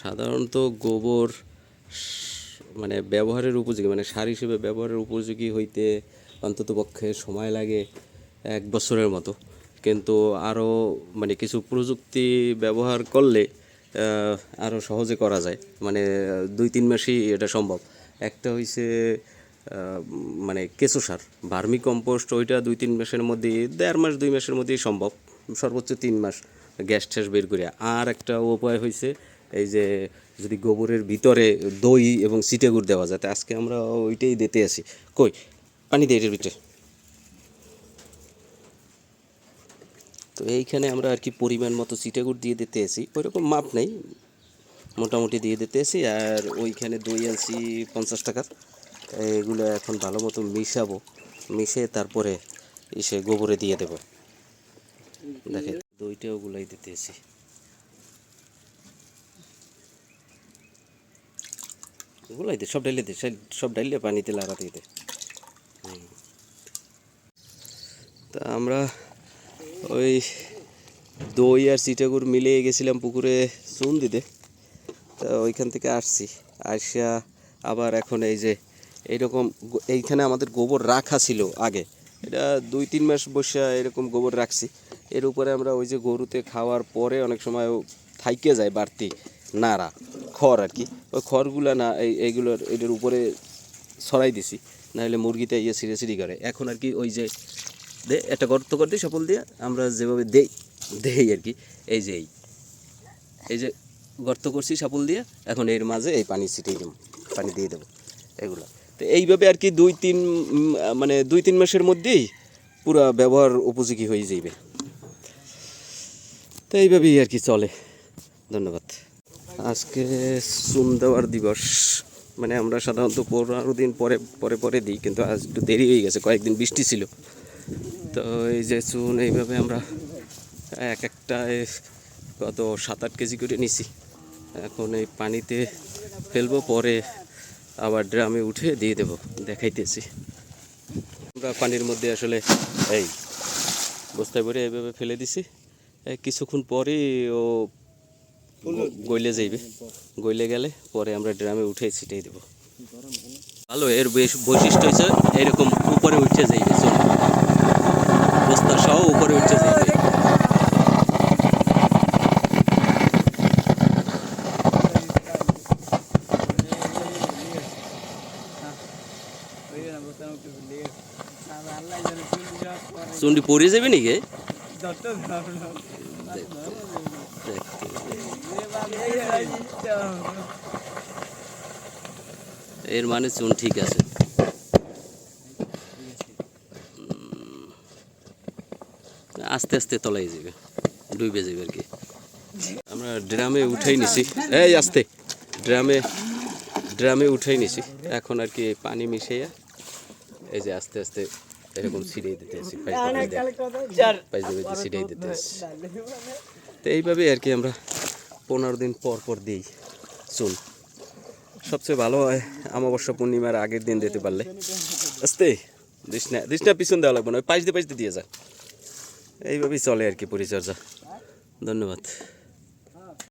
সাধারণত গোবর মানে ব্যবহারের উপযোগী মানে সার হিসেবে ব্যবহারের উপযোগী হইতে অন্তত পক্ষে সময় লাগে এক বছরের মতো। কিন্তু আরও মানে কিছু প্রযুক্তি ব্যবহার করলে আরও সহজে করা যায়। মানে দুই তিন মাসই এটা সম্ভব। একটা হইছে মানে কেঁচো সার, ভার্মি কম্পোস্ট, ওইটা দুই তিন মাসের মধ্যে দেড় মাস, দুই মাসের মধ্যেই সম্ভব। সর্বোচ্চ তিন মাস গ্যাস ট্যাস বের করে আর একটা উপায় হয়েছে এই যে যদি গোবরের ভিতরে দই এবং সিটেগুড় দেওয়া যায় আজকে আমরা ওইটাই দিতে আসি। কই? পানি দিয়ে ভিতরে। তো এইখানে আমরা আর কি পরিমাণ মতো সিটেগুড় দিয়ে দিতে আসি। ওইরকম মাপ নেই, মোটামুটি দিয়ে দিতে আসি। আর ওইখানে দই আনছি পঞ্চাশ টাকার এগুলো এখন ভালো মতো মিশাবো, মিশে তারপরে এসে গোবরে দিয়ে দেবো। দেখে দইটা ওগুলাই দিতে আসি ওগুলাই দে, সব ডাইলে দে সব- ডাইলে পানিতে লাগাতে দে। তা আমরা ওই দই আর চিটাগুড় মিলে গেছিলাম পুকুরে চুন দিতে। তা ওইখান থেকে আসছি। আসিয়া আবার এখন এই যে এইরকম এইখানে আমাদের গোবর রাখা ছিল আগে। এটা দুই তিন মাস বসে এরকম গোবর রাখছি। এর উপরে আমরা ওই যে গরুতে খাওয়ার পরে অনেক সময় থাইকে যায় বাড়তি নাড়া। খড় আর কি। ওই খড়গুলো না, এই, এইগুলোর, এটার উপরে ছড়াই দিছি, নাহলে মুরগিতে ইয়ে সিঁড়ে সিঁড়ি করে। এখন আর কি ওই যে, দে, একটা গর্ত করে দিই সফল দিয়ে, আমরা যেভাবে দেই দেই আর কি, এই যে এই। এই যে গর্ত করছি সাপল দিয়ে, এখন এর মাঝে এই পানি ছিটিয়ে দেবো পানি দিয়ে দেবো, এগুলো। তো এইভাবে আর কি দুই তিন মানে দুই তিন মাসের মধ্যেই পুরা ব্যবহার উপযোগী হয়ে যাইবে। তো এইভাবেই আর কি চলে। ধন্যবাদ। আজকে চুন দেওয়ার দিবস। মানে আমরা সাধারণত পনেরো দিন পরে পরে পরে দিই, কিন্তু আজ একটু দেরি হয়ে গেছে, কয়েকদিন বৃষ্টি ছিল। তো এই যে চুন, এইভাবে আমরা এক একটায় কত সাত আট কেজি করে নিছি। এখন এই পানিতে ফেলব, পরে আবার ড্রামে উঠে দিয়ে দেবো, দেখাইতেছি। আমরা পানির মধ্যে আসলে এই বস্তায় ভরে এইভাবে ফেলে দিছি। কিছুক্ষণ পরেই ও গইলে যাইবে। গইলে গেলে পরে আমরা ড্রামে উঠে ছিটাই দেবো। ভালো এর বেশ বৈশিষ্ট্য হচ্ছে এরকম উপরে উঠে যাইবে বস্তা সহ উপরে উঠে যাইবে। চুন্ডি পড়ে যাবে নাকি? এর মানে চুন ঠিক আছে। আস্তে আস্তে তলাই যাবে, ডুবে যাবে আর কি। আমরা ড্রামে উঠাই নিছি। এই আস্তে, ড্রামে ড্রামে উঠাই নিছি। এখন আর কি পানি মিশাইয়া এই যে আস্তে আস্তে এরকম ছিটিয়ে দিতে পাইজে ছিটিয়ে দিতে আছি তো এইভাবে আর কি আমরা পনেরো দিন পর পর দিই চুন সবচেয়ে ভালো হয় অমাবস্যা পূর্ণিমার আগের দিন দিতে পারলে। আসতে, দৃষ্ণা দৃষ্ণা পিছন দেওয়া লাগবে না পাঁচ দিয়ে পাঁচ দিয়ে দিয়ে যা। এইভাবেই চলে আর কি পরিচর্যা। ধন্যবাদ।